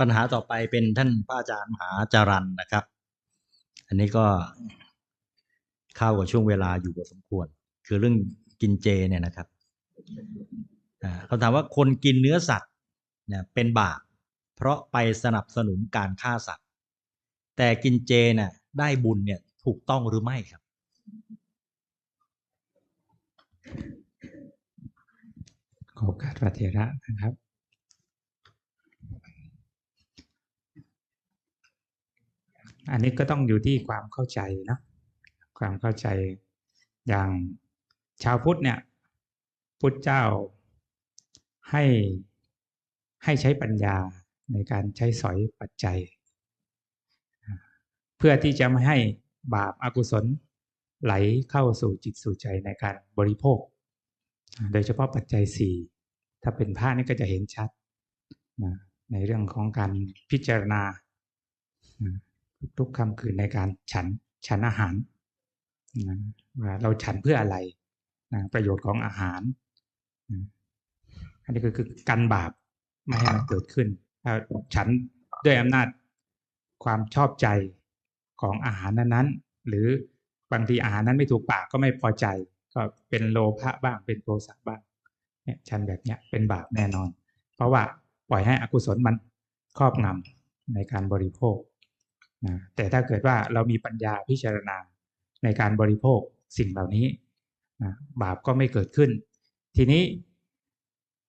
ปัญหาต่อไปเป็นท่านพระอาจารย์มหาจารันนะครับ อันนี้ก็เข้ากับช่วงเวลาอยู่พอสมควร คือเรื่องกินเจเนี่ยนะครับเขาถามว่าคนกินเนื้อสัตว์เนี่ยเป็นบาปเพราะไปสนับสนุนการฆ่าสัตว์ แต่กินเจเนี่ยได้บุญเนี่ยถูกต้องหรือไม่ครับ ขอโอกาสพระเถระนะครับ อันนี้ก็ต้องอยู่ที่ความเข้าใจนะความเข้าใจอย่างชาวพุทธเนี่ยพุทธเจ้าให้ให้ใช้ปัญญาในการใช้สอยปัจจัย เพื่อที่จะไม่ให้บาปอากุศลไหลเข้าสู่จิตสู่ใจในการบริโภค โดยเฉพาะปัจจัยสี่ถ้าเป็นพระนี่ก็จะเห็นชัด ในเรื่องของการพิจารณา ทุกคำคืนในการฉันฉันอาหารนะว่าเราฉันเพื่ออะไรนะประโยชน์ของอาหารนะอันนี้คือกันบาปไม่ให้มันเกิดขึ้นฉันด้วยอำนาจความชอบใจของอาหารนั้นๆ หรือบางทีอาหารนั้นไม่ถูกปากก็ไม่พอใจ ก็เป็นโลภะบ้างเป็นโทสะบ้างเนี่ยชันแบบเนี้ยเป็นบาปแน่นอน เพราะว่าปล่อยให้อกุศลมันครอบงำในการบริโภค นะแต่ถ้าเกิดว่าเรามีปัญญาพิจารณาในการบริโภคสิ่งเหล่านี้นะบาปก็ไม่เกิดขึ้น ทีนี้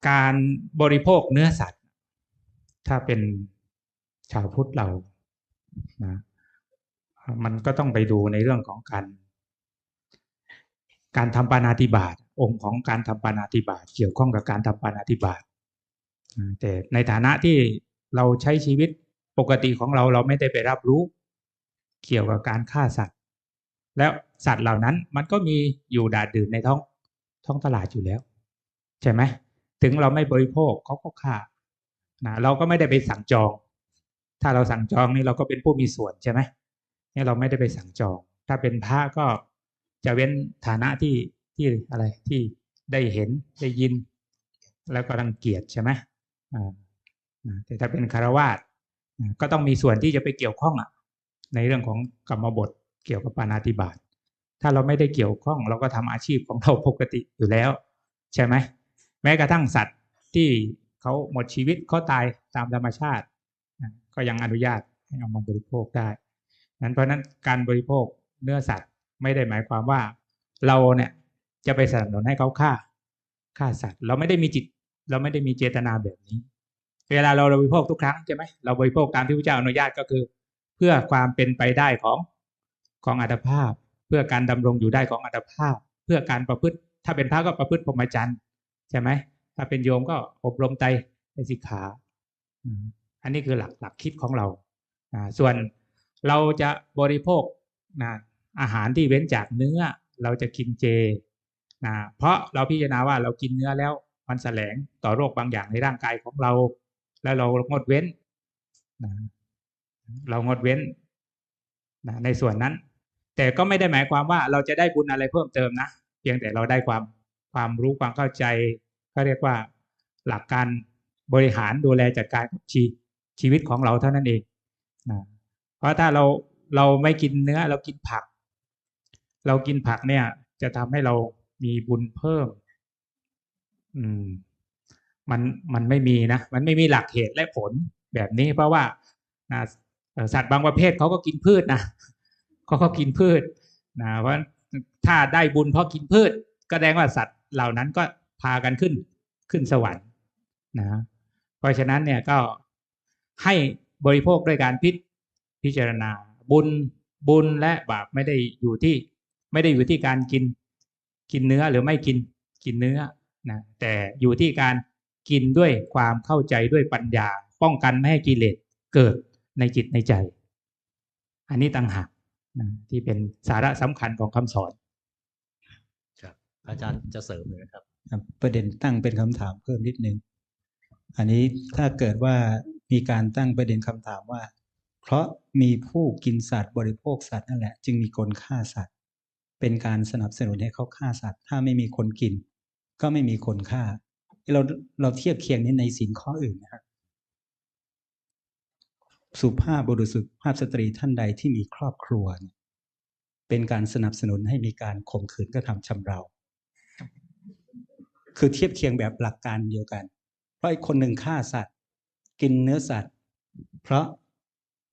การบริโภคเนื้อสัตว์ ถ้าเป็นชาวพุทธเรานะมันก็ต้องไปดูในเรื่องของการการทำปานาติบาตองค์ของการทำปานาติบาตเกี่ยวข้องกับการทำปานาติบาตแต่ในฐานะที่เราใช้ชีวิต ปกติของเราเราไม่ได้ไปรับรู้ เกี่ยวกับการฆ่าสัตว์ แล้วสัตว์เหล่านั้นมันก็มีอยู่ดาดดื่นในท้องท้องตลาดอยู่แล้ว ใช่ไหมถึงเราไม่บริโภคเขาก็ฆ่านะเราก็ไม่ได้ไปสั่งจอง ถ้าเราสั่งจองนี่เราก็เป็นผู้มีส่วนใช่ไหมเนี่ยเราไม่ได้ไปสั่งจอง ถ้าเป็นพระก็จะเว้นฐานะที่ที่อะไรที่ได้เห็นได้ยิน แล้วก็รังเกียจใช่ไหมอ่านะแต่ถ้าเป็นคารวาสนะ ก็ต้องมีส่วนที่จะไปเกี่ยวข้องอะ ในเรื่องของกรรมบทเกี่ยวกับปานาติบาตถ้าเราไม่ได้เกี่ยวข้อง เราก็ทำอาชีพของเราปกติอยู่แล้ว ใช่ไหมแม้กระทั่งสัตว์ที่เขาหมดชีวิตเขาตายตามธรรมชาติ ก็ยังอนุญาตให้เอามาบริโภคได้นั้นเพราะนั้นการบริโภคเนื้อสัตว์ไม่ได้หมายความว่า เราเนี่ยจะไปสนับสนุนให้เขาฆ่าฆ่าสัตว์ เราไม่ได้มีจิต เราไม่ได้มีเจตนาแบบนี้ เวลาเราบริโภคทุกครั้งใช่ไหมเราบริโภคตามที่พระเจ้าอนุญาตก็คือ เพื่อความเป็นไปได้ของของอัตภาพ เพื่อการดำรงอยู่ได้ของอัตภาพ เพื่อการประพฤติ ถ้าเป็นพระก็ประพฤติพรหมจรรย์ใช่ไหมถ้าเป็นโยมก็อบรมไตรในสิกขา อันนี้คือหลักหลักคิดของเราอ่าส่วนเราจะบริโภคนะอาหารที่เว้นจากเนื้อเราจะกินเจนะเพราะเราพิจารณาว่าเรากินเนื้อแล้วมันแสลงต่อโรคบางอย่างในร่างกายของเรา แล้วเรางดเว้นนะเรางดเว้นนะในส่วนนั้น แต่ก็ไม่ได้หมายความว่าเราจะได้บุญอะไรเพิ่มเติมนะเพียงแต่เราได้ความความรู้ความเข้าใจเขาเรียกว่าหลักการบริหารดูแลจัดการกับชีชีวิตของเราเท่านั้นเองนะเพราะถ้าเราเราไม่กินเนื้อเรากินผัก เรากินผักเนี่ย จะทำให้เรามีบุญเพิ่ม อืม มันมันไม่มีนะมันไม่มีหลักเหตุและผลแบบนี้ เพราะว่าสัตว์บางประเภทเขาก็กินพืชนะเขาก็กินพืชนะเพราะถ้าได้บุญเพราะกินพืช ก็แสดงว่าสัตว์เหล่านั้นก็พากันขึ้นขึ้นสวรรค์นะเพราะฉะนั้นเนี่ยก็ให้บริโภคด้วยการพิพิจารณา บุญบุญและบาปไม่ได้อยู่ที่ ไม่ได้อยู่ที่การกินกินเนื้อหรือไม่กินกินเนื้อนะแต่อยู่ที่การ กินด้วยความเข้าใจด้วยปัญญา ป้องกันไม่ให้กิเลสเกิดในจิตในใจ อันนี้ต่างหากนะที่เป็นสาระสำคัญของคำสอนครับ อาจารย์จะเสริมเลยนะครับครับประเด็นตั้งเป็นคำถามเพิ่มนิดนึง อันนี้ถ้าเกิดว่ามีการตั้งประเด็นคำถามว่า เพราะมีผู้กินสัตว์บริโภคสัตว์นั่นแหละ จึงมีคนฆ่าสัตว์ เป็นการสนับสนุนให้เขาฆ่าสัตว์ ถ้าไม่มีคนกิน ก็ไม่มีคนฆ่า เราเราเทียบเคียงนี้ในสินข้ออื่นนะครับสุภาพบุรุษสุภาพสตรีท่านใดที่มีครอบครัว เป็นการสนับสนุนให้มีการข่มขืนกระทำชำเรา คือเทียบเคียงแบบหลักการเดียวกัน เพราะอีกคนหนึ่งฆ่าสัตว์ กินเนื้อสัตว์ เพราะ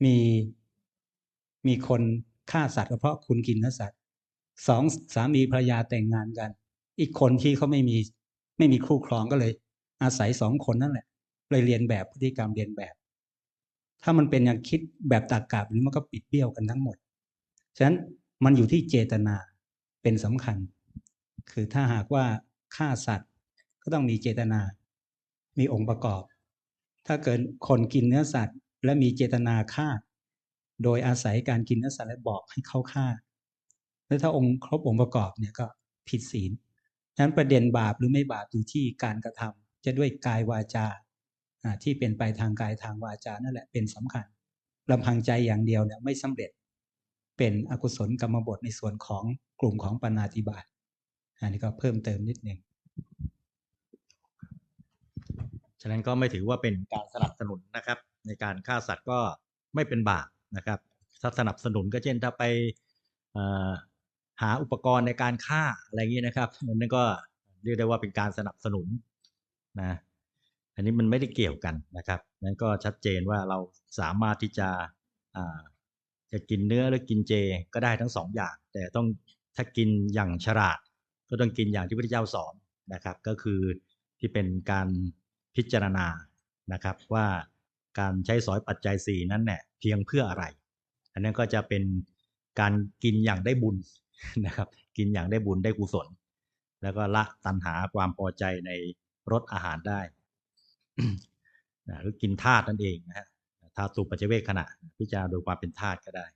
มีมีคนฆ่าสัตว์เพราะคุณกินเนื้อสัตว์สองสามีภรรยาแต่งงานกัน อีกคนที่เขาไม่มี ไม่มีคู่ครองก็เลย อาศัยสองคนนั่นแหละ เลยเรียนแบบพฤติกรรมเรียนแบบ ถ้ามันเป็นอย่างคิดแบบตากกาบนี้มันก็ปิดเบี้ยวกันทั้งหมด ฉะนั้นมันอยู่ที่เจตนาเป็นสำคัญ คือถ้าหากว่าฆ่าสัตว์ก็ต้องมีเจตนา มีองค์ประกอบ ถ้าเกิดคนกินเนื้อสัตว์ และมีเจตนาฆ่า โดยอาศัยการกินเนื้อสัตว์และบอกให้เขาฆ่า แล้วถ้าองค์ครบองค์ประกอบเนี่ยก็ผิดศีล นั้นประเด็นบาปหรือไม่บาปอยู่ที่การกระทำจะด้วยกายวาจาที่เป็นไปทางกายทางวาจานั่นแหละเป็นสำคัญลำพังใจอย่างเดียวเนี่ยไม่สำเร็จ เป็นอกุศลกรรมบทในส่วนของกลุ่มของปณาติบาตอันนี้ก็เพิ่มเติมนิดหนึ่งฉะนั้นก็ไม่ถือว่าเป็นการสนับสนุนนะครับ ในการฆ่าสัตว์ก็ไม่เป็นบาปนะครับ ถ้าสนับสนุนก็เช่นถ้าไป หาอุปกรณ์ในการฆ่าอะไรอย่างนี้นะครับนั่นก็เรียกได้ว่าเป็นการสนับสนุนนะอันนี้มันไม่ได้เกี่ยวกันนะครับนั้นก็ชัดเจนว่าเราสามารถที่จะจะกินเนื้อหรือกินเจก็ได้ทั้งสองอย่าง แต่ต้องถ้ากินอย่างฉลาด ก็ต้องกินอย่างที่พระเจ้าสอนนะครับ ก็คือที่เป็นการพิจารณานะครับว่าการใช้สอยปัจจัยสี่นั้นเนี่ยเพียงเพื่ออะไร อันนั้นก็จะเป็น การกินอย่างได้บุญนะครับ กินอย่างได้บุญได้กุศล แล้วก็ละตัณหาความพอใจในรสอาหารได้หรือกินธาตุนั่นเองนะฮะธาตุสุปัจเจเวกขณะ พิจารณาโดยความเป็นธาตุก็ได้